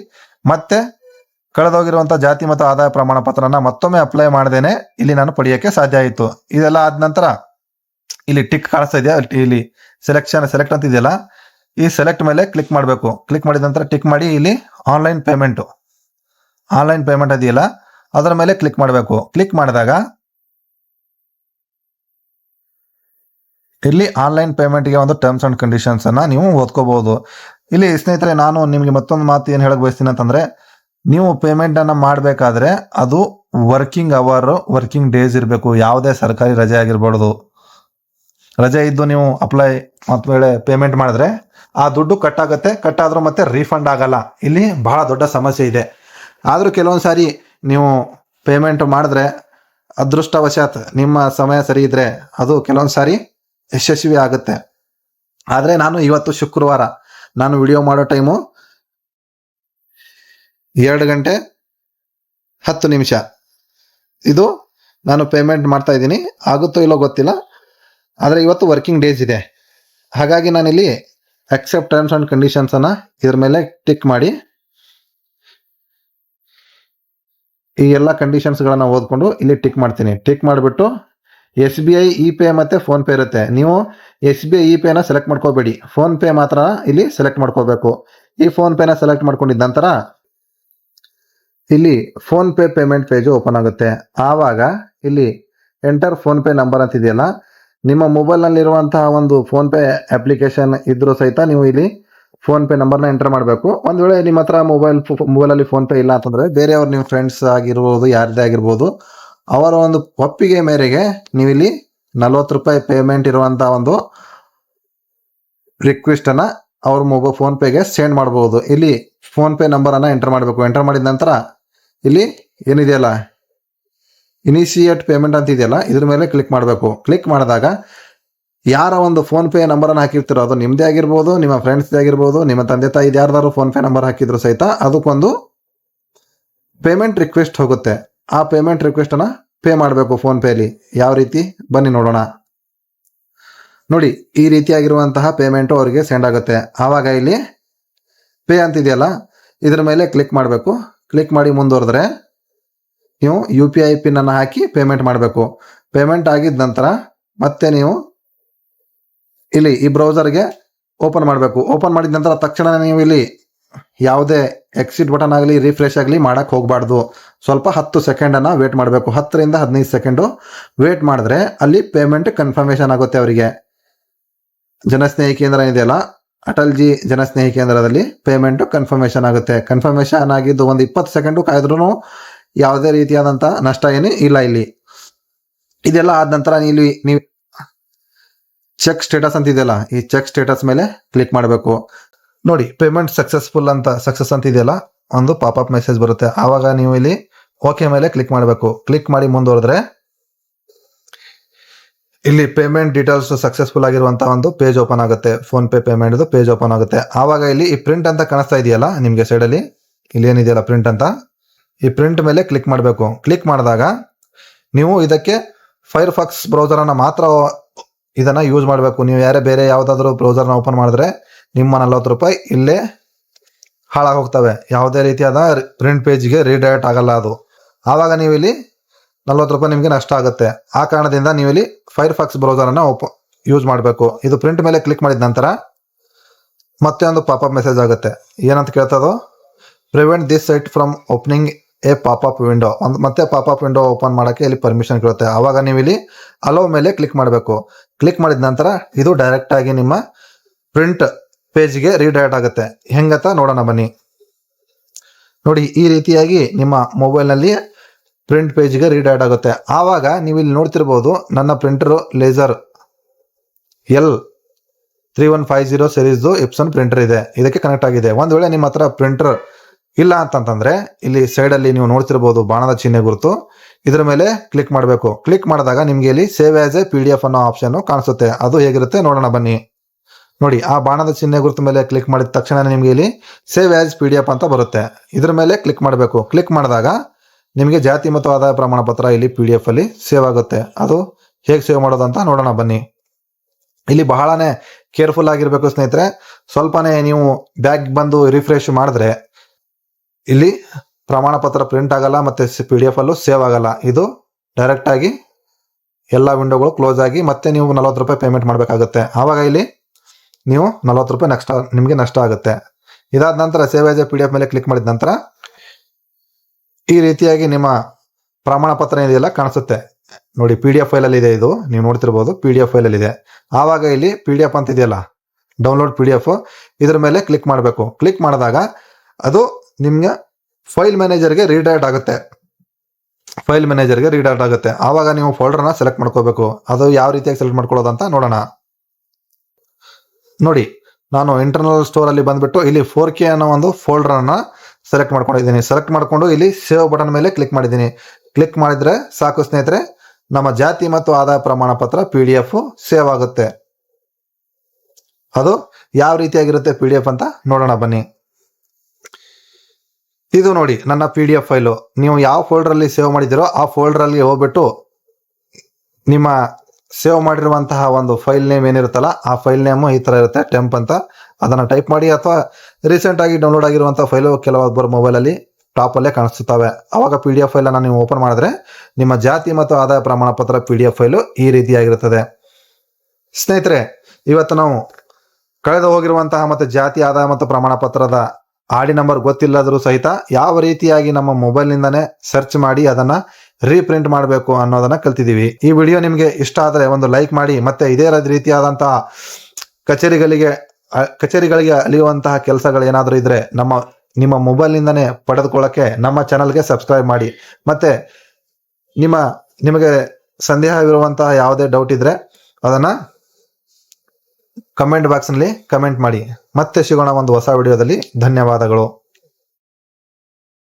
Speaker 1: ಮತ್ತೆ ಕಳೆದೋಗಿರುವಂಥ ಜಾತಿ ಮತ್ತು ಆದಾಯ ಪ್ರಮಾಣ ಪತ್ರನ ಮತ್ತೊಮ್ಮೆ ಅಪ್ಲೈ ಮಾಡದೇನೆ ಇಲ್ಲಿ ನಾನು ಪಡೆಯೋಕ್ಕೆ ಸಾಧ್ಯ ಆಯಿತು. ಇದೆಲ್ಲ ಆದ ನಂತರ ಇಲ್ಲಿ ಟಿಕ್ ಕಾಣಿಸ್ತಾ ಇದೆಯಾ? ಇಲ್ಲಿ ಸೆಲೆಕ್ಷನ್ ಸೆಲೆಕ್ಟ್ ಅಂತ ಇದೆಯಲ್ಲ? ಈ ಸೆಲೆಕ್ಟ್ ಮೇಲೆ ಕ್ಲಿಕ್ ಮಾಡಬೇಕು. ಕ್ಲಿಕ್ ಮಾಡಿದ ನಂತರ ಟಿಕ್ ಮಾಡಿ ಇಲ್ಲಿ ಆನ್ಲೈನ್ ಪೇಮೆಂಟು ಆನ್ಲೈನ್ ಪೇಮೆಂಟ್ ಇದೆಯಲ್ಲ? ಅದರ ಮೇಲೆ ಕ್ಲಿಕ್ ಮಾಡಬೇಕು. ಕ್ಲಿಕ್ ಮಾಡಿದಾಗ ಇಲ್ಲಿ ಆನ್ಲೈನ್ ಪೇಮೆಂಟ್ಗೆ ಒಂದು ಟರ್ಮ್ಸ್ ಅಂಡ್ ಕಂಡೀಷನ್ಸ್ ಅನ್ನ ನೀವು ಓದ್ಕೋಬಹುದು. ಇಲ್ಲಿ ಸ್ನೇಹಿತರೆ, ನಾನು ನಿಮಗೆ ಮತ್ತೊಂದು ಮಾತು ಏನು ಹೇಳಕ್ ಬಯಸ್ತೀನಿ ಅಂತಂದ್ರೆ, ನೀವು ಪೇಮೆಂಟ್ ಅನ್ನ ಮಾಡಬೇಕಾದ್ರೆ ಅದು ವರ್ಕಿಂಗ್ ಅವರ್ ವರ್ಕಿಂಗ್ ಡೇಸ್ ಇರಬೇಕು. ಯಾವುದೇ ಸರ್ಕಾರಿ ರಜೆ ಆಗಿರ್ಬಾರ್ದು. ರಜೆ ಇದ್ದು ನೀವು ಅಪ್ಲೈ ಮತ್ತ ವೇಳೆ ಪೇಮೆಂಟ್ ಮಾಡಿದ್ರೆ ಆ ದುಡ್ಡು ಕಟ್ ಆಗುತ್ತೆ ಕಟ್ ಆದ್ರೂ ಮತ್ತೆ ರೀಫಂಡ್ ಆಗಲ್ಲ. ಇಲ್ಲಿ ಬಹಳ ದೊಡ್ಡ ಸಮಸ್ಯೆ ಇದೆ. ಆದರೂ ಕೆಲವೊಂದು ಸಾರಿ ನೀವು ಪೇಮೆಂಟ್ ಮಾಡಿದ್ರೆ ಅದೃಷ್ಟವಶಾತ್ ನಿಮ್ಮ ಸಮಯ ಸರಿ ಇದ್ರೆ ಅದು ಕೆಲವೊಂದು ಸಾರಿ ಯಶಸ್ವಿ ಆಗುತ್ತೆ. ಆದರೆ ನಾನು ಇವತ್ತು ಶುಕ್ರವಾರ ನಾನು ವಿಡಿಯೋ ಮಾಡೋ ಟೈಮು ಎರಡು ಗಂಟೆ ಹತ್ತು ನಿಮಿಷ. ಇದು ನಾನು ಪೇಮೆಂಟ್ ಮಾಡ್ತಾ ಇದ್ದೀನಿ. ಆಗುತ್ತೋ ಇಲ್ಲೋ ಗೊತ್ತಿಲ್ಲ. ಆದರೆ ಇವತ್ತು ವರ್ಕಿಂಗ್ ಡೇಸ್ ಇದೆ. ಹಾಗಾಗಿ ನಾನಿಲ್ಲಿ ಅಕ್ಸೆಪ್ಟ್ ಟರ್ಮ್ಸ್ ಆ್ಯಂಡ್ ಕಂಡೀಷನ್ಸನ್ನು ಇದ್ರ ಮೇಲೆ ಟಿಕ್ ಮಾಡಿ ಈ ಎಲ್ಲ ಕಂಡೀಷನ್ಸ್ಗಳನ್ನು ಓದ್ಕೊಂಡು ಇಲ್ಲಿ ಟಿಕ್ ಮಾಡ್ತೀನಿ. ಟಿಕ್ ಮಾಡಿಬಿಟ್ಟು S B I e pay ಮತ್ತು ಫೋನ್ಪೇ ಇರುತ್ತೆ. ನೀವು ಎಸ್ ಬಿ ಐ ಇ ಪೇನ ಸೆಲೆಕ್ಟ್ ಮಾಡ್ಕೋಬೇಡಿ. ಫೋನ್ಪೇ ಮಾತ್ರ ಇಲ್ಲಿ ಸೆಲೆಕ್ಟ್ ಮಾಡ್ಕೋಬೇಕು. ಈ ಫೋನ್ಪೇನ ಸೆಲೆಕ್ಟ್ ಮಾಡ್ಕೊಂಡಿದ್ದ ನಂತರ ಇಲ್ಲಿ ಫೋನ್ಪೇ ಪೇಮೆಂಟ್ ಪೇಜು ಓಪನ್ ಆಗುತ್ತೆ. ಆವಾಗ ಇಲ್ಲಿ ಎಂಟರ್ ಫೋನ್ಪೇ ನಂಬರ್ ಅಂತ ಇದೆಯಲ್ಲ ನಿಮ್ಮ ಮೊಬೈಲ್ನಲ್ಲಿರುವಂತಹ ಒಂದು ಫೋನ್ ಪೇ ಅಪ್ಲಿಕೇಶನ್ ಇದ್ದರೂ ಸಹಿತ ನೀವು ಇಲ್ಲಿ ಫೋನ್ ಪೇ ನಂಬರ್ನ ಎಂಟರ್ ಮಾಡಬೇಕು. ಒಂದು ವೇಳೆ ನಿಮ್ಮ ಹತ್ರ ಮೊಬೈಲ್ ಮೊಬೈಲಲ್ಲಿ ಫೋನ್ ಪೇ ಇಲ್ಲ ಅಂತಂದರೆ ಬೇರೆಯವ್ರು ನಿಮ್ಮ ಫ್ರೆಂಡ್ಸ್ ಆಗಿರ್ಬೋದು, ಯಾರದೇ ಆಗಿರ್ಬೋದು, ಅವರ ಒಂದು ಒಪ್ಪಿಗೆ ಮೇರೆಗೆ ನೀವಿಲ್ಲಿ ನಲ್ವತ್ತು ರೂಪಾಯಿ ಪೇಮೆಂಟ್ ಇರುವಂಥ ಒಂದು ರಿಕ್ವೆಸ್ಟನ್ನು ಅವ್ರ ಮೊಬೈಲ್ ಫೋನ್ ಪೇಗೆ ಸೆಂಡ್ ಮಾಡ್ಬೋದು. ಇಲ್ಲಿ ಫೋನ್ ಪೇ ನಂಬರ್ ಅನ್ನ ಎಂಟರ್ ಮಾಡಬೇಕು. ಎಂಟರ್ ಮಾಡಿದ ನಂತರ ಇಲ್ಲಿ ಏನಿದೆಯಲ್ಲ? ಇನಿಷಿಯೇಟ್ ಪೇಮೆಂಟ್ ಅಂತ ಇದೆಯಲ್ಲ ಇದ್ರ ಮೇಲೆ ಕ್ಲಿಕ್ ಮಾಡಬೇಕು. ಕ್ಲಿಕ್ ಮಾಡಿದಾಗ ಯಾರ ಒಂದು ಫೋನ್ ಪೇ ನಂಬರ್ ಅನ್ನು ಹಾಕಿರ್ತೀರೋ ಅದು ನಿಮ್ಮದೇ ಆಗಿರ್ಬೋದು, ನಿಮ್ಮ ಫ್ರೆಂಡ್ಸ್ದೇ ಆಗಿರ್ಬೋದು, ನಿಮ್ಮ ತಂದೆ ತಾಯಿ ಯಾರ್ದಾರು ಫೋನ್ ಪೇ ನಂಬರ್ ಹಾಕಿದ್ರು ಸಹಿತ ಅದಕ್ಕೊಂದು ಪೇಮೆಂಟ್ ರಿಕ್ವೆಸ್ಟ್ ಹೋಗುತ್ತೆ. ಆ ಪೇಮೆಂಟ್ ರಿಕ್ವೆಸ್ಟ್ ಅನ್ನ ಪೇ ಮಾಡಬೇಕು ಫೋನ್ ಪೇಲಿ ಯಾವ ರೀತಿ? ಬನ್ನಿ ನೋಡೋಣ. ನೋಡಿ, ಈ ರೀತಿಯಾಗಿರುವಂತಹ ಪೇಮೆಂಟ್ ಅವರಿಗೆ ಸೆಂಡ್ ಆಗುತ್ತೆ. ಆವಾಗ ಇಲ್ಲಿ ಪೇ ಅಂತಿದೆಯಲ್ಲ, ಇದರ ಮೇಲೆ ಕ್ಲಿಕ್ ಮಾಡಬೇಕು. ಕ್ಲಿಕ್ ಮಾಡಿ ಮುಂದುವರೆದ್ರೆ ನೀವು ಯು ಪಿ ಐ ಪಿನ್ ಅನ್ನು ಹಾಕಿ ಪೇಮೆಂಟ್ ಮಾಡಬೇಕು. ಪೇಮೆಂಟ್ ಆಗಿದ ನಂತರ ಮತ್ತೆ ನೀವು ಇಲ್ಲಿ ಈ ಬ್ರೌಸರ್ಗೆ ಓಪನ್ ಮಾಡಬೇಕು. ಓಪನ್ ಮಾಡಿದ ನಂತರ ತಕ್ಷಣ ನೀವು ಇಲ್ಲಿ ಯಾವುದೇ ಎಕ್ಸಿಟ್ ಬಟನ್ ಆಗಲಿ ರಿಫ್ರೆಶ್ ಆಗಲಿ ಮಾಡೋಕ್ಕೆ ಹೋಗಬಾರ್ದು. ಸ್ವಲ್ಪ ಹತ್ತು ಸೆಕೆಂಡನ್ನು ವೇಟ್ ಮಾಡಬೇಕು. ಹತ್ತರಿಂದ ಹದಿನೈದು ಸೆಕೆಂಡು ವೇಟ್ ಮಾಡಿದ್ರೆ ಅಲ್ಲಿ ಪೇಮೆಂಟ್ ಕನ್ಫರ್ಮೇಷನ್ ಆಗುತ್ತೆ ಅವರಿಗೆ. ಜನಸ್ನೇಹಿ ಕೇಂದ್ರ ಇದೆಯಲ್ಲ ಅಟಲ್ ಜಿ ಜನಸ್ನೇಹಿ ಕೇಂದ್ರದಲ್ಲಿ ಪೇಮೆಂಟು ಕನ್ಫರ್ಮೇಷನ್ ಆಗುತ್ತೆ. ಕನ್ಫರ್ಮೇಷನ್ ಆಗಿದ್ದು ಒಂದು ಇಪ್ಪತ್ತು ಸೆಕೆಂಡು ಕಾಯ್ದ್ರೂ ಯಾವುದೇ ರೀತಿಯಾದಂಥ ನಷ್ಟ ಏನು ಇಲ್ಲ ಇಲ್ಲಿ. ಇದೆಲ್ಲ ಆದ ನಂತರ ಇಲ್ಲಿ ನೀವು ಚೆಕ್ ಸ್ಟೇಟಸ್ ಅಂತ ಇದೆಯಲ್ಲ, ಈ ಚೆಕ್ ಸ್ಟೇಟಸ್ ಮೇಲೆ ಕ್ಲಿಕ್ ಮಾಡಬೇಕು. ನೋಡಿ ಪೇಮೆಂಟ್ ಸಕ್ಸಸ್ಫುಲ್ ಅಂತ ಸಕ್ಸಸ್ ಅಂತ ಇದೆಯಲ್ಲ, ಒಂದು ಪಾಪಪ್ ಮೆಸೇಜ್ ಬರುತ್ತೆ. ಆವಾಗ ನೀವು ಇಲ್ಲಿ ಓಕೆ ಮೇಲೆ ಕ್ಲಿಕ್ ಮಾಡಬೇಕು. ಕ್ಲಿಕ್ ಮಾಡಿ ಮುಂದುವರೆದ್ರೆ ಇಲ್ಲಿ ಪೇಮೆಂಟ್ ಡೀಟೇಲ್ಸ್ ಸಕ್ಸಸ್ಫುಲ್ ಆಗಿರುವಂತಹ ಒಂದು ಪೇಜ್ ಓಪನ್ ಆಗುತ್ತೆ. PhonePe payment page open ಆಗುತ್ತೆ. ಆವಾಗ ಇಲ್ಲಿ ಈ ಪ್ರಿಂಟ್ ಅಂತ ಕಾಣಿಸ್ತಾ ಇದೆಯಲ್ಲ, ನಿಮಗೆ ಸೈಡ್ ಅಲ್ಲಿ, ಇಲ್ಲಿ ಏನಿದೆಯಲ್ಲ ಪ್ರಿಂಟ್ ಅಂತ? ಈ ಪ್ರಿಂಟ್ ಮೇಲೆ ಕ್ಲಿಕ್ ಮಾಡಬೇಕು. ಕ್ಲಿಕ್ ಮಾಡಿದಾಗ ನೀವು ಇದಕ್ಕೆ ಫೈರ್ ಫಾಕ್ಸ್ ಬ್ರೌಸರ್ ಅನ್ನ ಮಾತ್ರ ಇದನ್ನು ಯೂಸ್ ಮಾಡಬೇಕು. ನೀವು ಯಾರೇ ಬೇರೆ ಯಾವುದಾದ್ರೂ ಬ್ರೌಸರ್ನ ಓಪನ್ ಮಾಡಿದ್ರೆ ನಿಮ್ಮ ನಲ್ವತ್ತು ರೂಪಾಯಿ ಇಲ್ಲೇ ಹಾಳಾಗೋಗ್ತವೆ. ಯಾವುದೇ ರೀತಿಯಾದ ಪ್ರಿಂಟ್ ಪೇಜ್ಗೆ ರೀಡೈರೆಕ್ಟ್ ಆಗಲ್ಲ ಅದು. ಆವಾಗ ನೀವು ಇಲ್ಲಿ ನಲ್ವತ್ತು ರೂಪಾಯಿ ನಿಮಗೆ ನಷ್ಟ ಆಗುತ್ತೆ. ಆ ಕಾರಣದಿಂದ ನೀವು ಇಲ್ಲಿ ಫೈರ್ ಫಾಕ್ಸ್ ಬ್ರೌಸರ್ ಅನ್ನ ಓಪ ಯೂಸ್ ಮಾಡಬೇಕು. ಇದು ಪ್ರಿಂಟ್ ಮೇಲೆ ಕ್ಲಿಕ್ ಮಾಡಿದ ನಂತರ ಮತ್ತೆ ಒಂದು ಪಾಪಪ್ ಮೆಸೇಜ್ ಆಗುತ್ತೆ. ಏನಂತ ಕೇಳ್ತದೋ prevent this site from opening a popup window ಒಂದು ಮತ್ತೆ ಪಾಪಪ್ ವಿಂಡೋ ಓಪನ್ ಮಾಡೋಕ್ಕೆ ಇಲ್ಲಿ ಪರ್ಮಿಷನ್ ಕೇಳುತ್ತೆ ಆವಾಗ ನೀವು ಇಲ್ಲಿ ಅಲೋ ಮೇಲೆ ಕ್ಲಿಕ್ ಮಾಡಬೇಕು. ಕ್ಲಿಕ್ ಮಾಡಿದ ನಂತರ ಇದು ಡೈರೆಕ್ಟ್ ಆಗಿ ನಿಮ್ಮ ಪ್ರಿಂಟ್ ಪೇಜ್ಗೆ ರೀಡೈರೆಕ್ಟ್ ಆಗುತ್ತೆ. ಹೆಂಗತ್ತ ನೋಡೋಣ ಬನ್ನಿ. ನೋಡಿ, ಈ ರೀತಿಯಾಗಿ ನಿಮ್ಮ ಮೊಬೈಲ್ನಲ್ಲಿ ಪ್ರಿಂಟ್ ಪೇಜ್ಗೆ ರೀಡೈರೆಕ್ಟ್ ಆಗುತ್ತೆ. ಆವಾಗ ನೀವು ಇಲ್ಲಿ ನೋಡ್ತಿರ್ಬೋದು, ನನ್ನ printer laser L three one five zero ಸೀರೀಸ್ದು Epson printer ಇದೆ. ಇದಕ್ಕೆ ಕನೆಕ್ಟ್ ಆಗಿದೆ. ಒಂದು ವೇಳೆ ನಿಮ್ಮ ಹತ್ರ ಪ್ರಿಂಟರ್ ಇಲ್ಲ ಅಂತಂತಂದ್ರೆ ಇಲ್ಲಿ ಸೈಡ್ ಅಲ್ಲಿ ನೀವು ನೋಡ್ತಿರ್ಬೋದು ಬಾಣದ ಚಿಹ್ನೆ ಗುರುತು. ಇದ್ರ ಮೇಲೆ ಕ್ಲಿಕ್ ಮಾಡಬೇಕು. ಕ್ಲಿಕ್ ಮಾಡಿದಾಗ ನಿಮಗೆ ಇಲ್ಲಿ save as a P D F ಅನ್ನೋ ಆಪ್ಷನ್ ಕಾಣಿಸುತ್ತೆ. ಅದು ಹೇಗಿರುತ್ತೆ ನೋಡೋಣ ಬನ್ನಿ. ನೋಡಿ, ಆ ಬಾಣದ ಚಿಹ್ನೆ ಗುರುತು ಮೇಲೆ ಕ್ಲಿಕ್ ಮಾಡಿದ ತಕ್ಷಣ ನಿಮಗೆ ಇಲ್ಲಿ save as P D F ಅಂತ ಬರುತ್ತೆ. ಇದ್ರ ಮೇಲೆ ಕ್ಲಿಕ್ ಮಾಡಬೇಕು. ಕ್ಲಿಕ್ ಮಾಡಿದಾಗ ನಿಮಗೆ ಜಾತಿ ಮತ್ತು ಆದಾಯ ಪ್ರಮಾಣ ಪತ್ರ ಇಲ್ಲಿ ಪಿ ಡಿ ಎಫ್ ಅಲ್ಲಿ ಸೇವ್ ಆಗುತ್ತೆ. ಅದು ಹೇಗೆ ಸೇವ್ ಮಾಡೋದು ಅಂತ ನೋಡೋಣ ಬನ್ನಿ. ಇಲ್ಲಿ ಬಹಳನೇ ಕೇರ್ಫುಲ್ ಆಗಿರಬೇಕು ಸ್ನೇಹಿತರೆ. ಸ್ವಲ್ಪನೇ ನೀವು ಬ್ಯಾಗ್ ಬಂದು ರಿಫ್ರೆಶ್ ಮಾಡಿದ್ರೆ ಇಲ್ಲಿ ಪ್ರಮಾಣ ಪತ್ರ ಪ್ರಿಂಟ್ ಆಗಲ್ಲ ಮತ್ತೆ ಪಿ ಡಿ ಎಫ್ ಅಲ್ಲೂ ಸೇವ್ ಆಗಲ್ಲ. ಇದು ಡೈರೆಕ್ಟ್ ಆಗಿ ಎಲ್ಲ ವಿಂಡೋಗಳು ಕ್ಲೋಸ್ ಆಗಿ ಮತ್ತೆ ನೀವು ನಲವತ್ತು ರೂಪಾಯಿ ಪೇಮೆಂಟ್ ಮಾಡಬೇಕಾಗುತ್ತೆ. ಆವಾಗ ಇಲ್ಲಿ ನೀವು ನಲವತ್ತು ರೂಪಾಯಿ ನಷ್ಟ ನಿಮಗೆ ನಷ್ಟ ಆಗುತ್ತೆ. ಇದಾದ ನಂತರ save as a P D F ಮೇಲೆ ಕ್ಲಿಕ್ ಮಾಡಿದ ನಂತರ ಈ ರೀತಿಯಾಗಿ ನಿಮ್ಮ ಪ್ರಮಾಣ ಪತ್ರ ಏನಿದೆಯಲ್ಲ ಕಾಣಿಸುತ್ತೆ. ನೋಡಿ ಪಿ ಡಿ ಎಫ್ ಫೈಲಲ್ಲಿ ಇದೆ ಇದು. ನೀವು ನೋಡ್ತಿರ್ಬೋದು ಪಿ ಡಿ ಎಫ್ ಫೈಲಲ್ಲಿ ಇದೆ. ಆವಾಗ ಇಲ್ಲಿ ಪಿ ಡಿ ಎಫ್ ಅಂತ ಇದೆಯಲ್ಲ ಡೌನ್ಲೋಡ್ ಪಿ ಡಿ ಎಫ್ ಇದ್ರ ಮೇಲೆ ಕ್ಲಿಕ್ ಮಾಡಬೇಕು. ಕ್ಲಿಕ್ ಮಾಡಿದಾಗ ಅದು ನಿಮ್ಗೆ ಫೈಲ್ ಮ್ಯಾನೇಜರ್ಗೆ ರೀಡೈರೆಕ್ಟ್ ಆಗುತ್ತೆ. ಫೈಲ್ ಮ್ಯಾನೇಜರ್ಗೆ ರೀಡೈರೆಕ್ಟ್ ಆಗುತ್ತೆ. ಆವಾಗ ನೀವು ಫೋಲ್ಡರ್ನ ಸೆಲೆಕ್ಟ್ ಮಾಡ್ಕೋಬೇಕು. ಅದು ಯಾವ ರೀತಿಯಾಗಿ ಸೆಲೆಕ್ಟ್ ಮಾಡ್ಕೊಳ್ಳೋದಂತ ನೋಡೋಣ. ನೋಡಿ, ನಾನು ಇಂಟರ್ನಲ್ ಸ್ಟೋರ್ ಅಲ್ಲಿ ಬಂದ್ಬಿಟ್ಟು ಇಲ್ಲಿ ಫೋರ್ ಕೆ ಅನ್ನೋ ಒಂದು ಫೋಲ್ಡರ್ ಅನ್ನ ಸೆಲೆಕ್ಟ್ ಮಾಡ್ಕೊಂಡಿದ್ದೀನಿ. ಸೆಲೆಕ್ಟ್ ಮಾಡಿಕೊಂಡು ಇಲ್ಲಿ ಸೇವ್ ಬಟನ್ ಮೇಲೆ ಕ್ಲಿಕ್ ಮಾಡಿದ್ದೀನಿ. ಕ್ಲಿಕ್ ಮಾಡಿದ್ರೆ ಸಾಕು ಸ್ನೇಹಿತರೆ, ನಮ್ಮ ಜಾತಿ ಮತ್ತು ಆದಾಯ ಪ್ರಮಾಣ ಪತ್ರ ಪಿ ಡಿ ಎಫ್ ಸೇವ್ ಆಗುತ್ತೆ. ಅದು ಯಾವ ರೀತಿಯಾಗಿರುತ್ತೆ ಪಿ ಡಿ ಎಫ್ ಅಂತ ನೋಡೋಣ ಬನ್ನಿ. ಇದು ನೋಡಿ, ನನ್ನ ಪಿ ಡಿ ಎಫ್ ಫೈಲು ನೀವು ಯಾವ ಫೋಲ್ಡರ್ ಅಲ್ಲಿ ಸೇವ್ ಮಾಡಿದ್ದೀರೋ ಆ ಫೋಲ್ಡರ್ ಅಲ್ಲಿ ಹೋಗ್ಬಿಟ್ಟು ನಿಮ್ಮ ಸೇವ್ ಮಾಡಿರುವಂತಹ ಒಂದು ಫೈಲ್ ನೇಮ್ ಏನಿರುತ್ತಲ್ಲ, ಆ ಫೈಲ್ ನೇಮು ಈ ತರ ಇರುತ್ತೆ ಟೆಂಪ್ ಅಂತ. ಅದನ್ನ ಟೈಪ್ ಮಾಡಿ ಅಥವಾ ರೀಸೆಂಟ್ ಆಗಿ ಡೌನ್ಲೋಡ್ ಆಗಿರುವಂಥ ಫೈಲು ಕೆಲವೊಬ್ಬರು ಮೊಬೈಲ್ ಅಲ್ಲಿ ಟಾಪ್ ಅಲ್ಲೇ ಕಾಣಿಸುತ್ತವೆ. ಆವಾಗ ಪಿ ಡಿ ಎಫ್ ಫೈಲ್ ಅನ್ನ ನೀವು ಓಪನ್ ಮಾಡಿದ್ರೆ ನಿಮ್ಮ ಜಾತಿ ಮತ್ತು ಆದಾಯ ಪ್ರಮಾಣ ಪತ್ರ ಪಿ ಡಿ ಎಫ್ ಫೈಲು ಈ ರೀತಿಯಾಗಿರುತ್ತದೆ ಸ್ನೇಹಿತರೆ, ಇವತ್ತು ನಾವು ಕಳೆದು ಹೋಗಿರುವಂತಹ ಮತ್ತೆ ಜಾತಿ, ಆದಾಯ ಮತ್ತು ಪ್ರಮಾಣ ಪತ್ರದ ಆಡಿ ನಂಬರ್ ಗೊತ್ತಿಲ್ಲದರೂ ಸಹಿತ ಯಾವ ರೀತಿಯಾಗಿ ನಮ್ಮ ಮೊಬೈಲ್ ನಿಂದಾನೇ ಸರ್ಚ್ ಮಾಡಿ ಅದನ್ನ ರೀಪ್ರಿಂಟ್ ಮಾಡಬೇಕು ಅನ್ನೋದನ್ನ ಕಲ್ತಿದ್ದೀವಿ. ಈ ವಿಡಿಯೋ ನಿಮಗೆ ಇಷ್ಟ ಆದರೆ ಒಂದು ಲೈಕ್ ಮಾಡಿ, ಮತ್ತೆ ಇದೇ ರೀತಿಯಾದಂತಹ ಕಚೇರಿಗಳಿಗೆ ಕಚೇರಿಗಳಿಗೆ ಅಲಿಯುವಂತಹ ಕೆಲಸಗಳು ಏನಾದರೂ ಇದ್ದರೆ ನಮ್ಮ, ನಿಮ್ಮ ಮೊಬೈಲ್ ಪಡೆದುಕೊಳ್ಳೋಕ್ಕೆ ಪಡೆದುಕೊಳ್ಳಕ್ಕೆ ನಮ್ಮ ಚಾನಲ್ಗೆ ಸಬ್ಸ್ಕ್ರೈಬ್ ಮಾಡಿ. ಮತ್ತೆ ನಿಮ್ಮ, ನಿಮಗೆ ಸಂದೇಹವಿರುವಂತಹ ಯಾವುದೇ ಡೌಟ್ ಇದ್ದರೆ ಅದನ್ನ ಕಮೆಂಟ್ ಬಾಕ್ಸ್ನಲ್ಲಿ ಕಮೆಂಟ್ ಮಾಡಿ. ಮತ್ತೆ ಸಿಗೋಣ ಒಂದು ಹೊಸ ವಿಡಿಯೋದಲ್ಲಿ ಧನ್ಯವಾದಗಳು.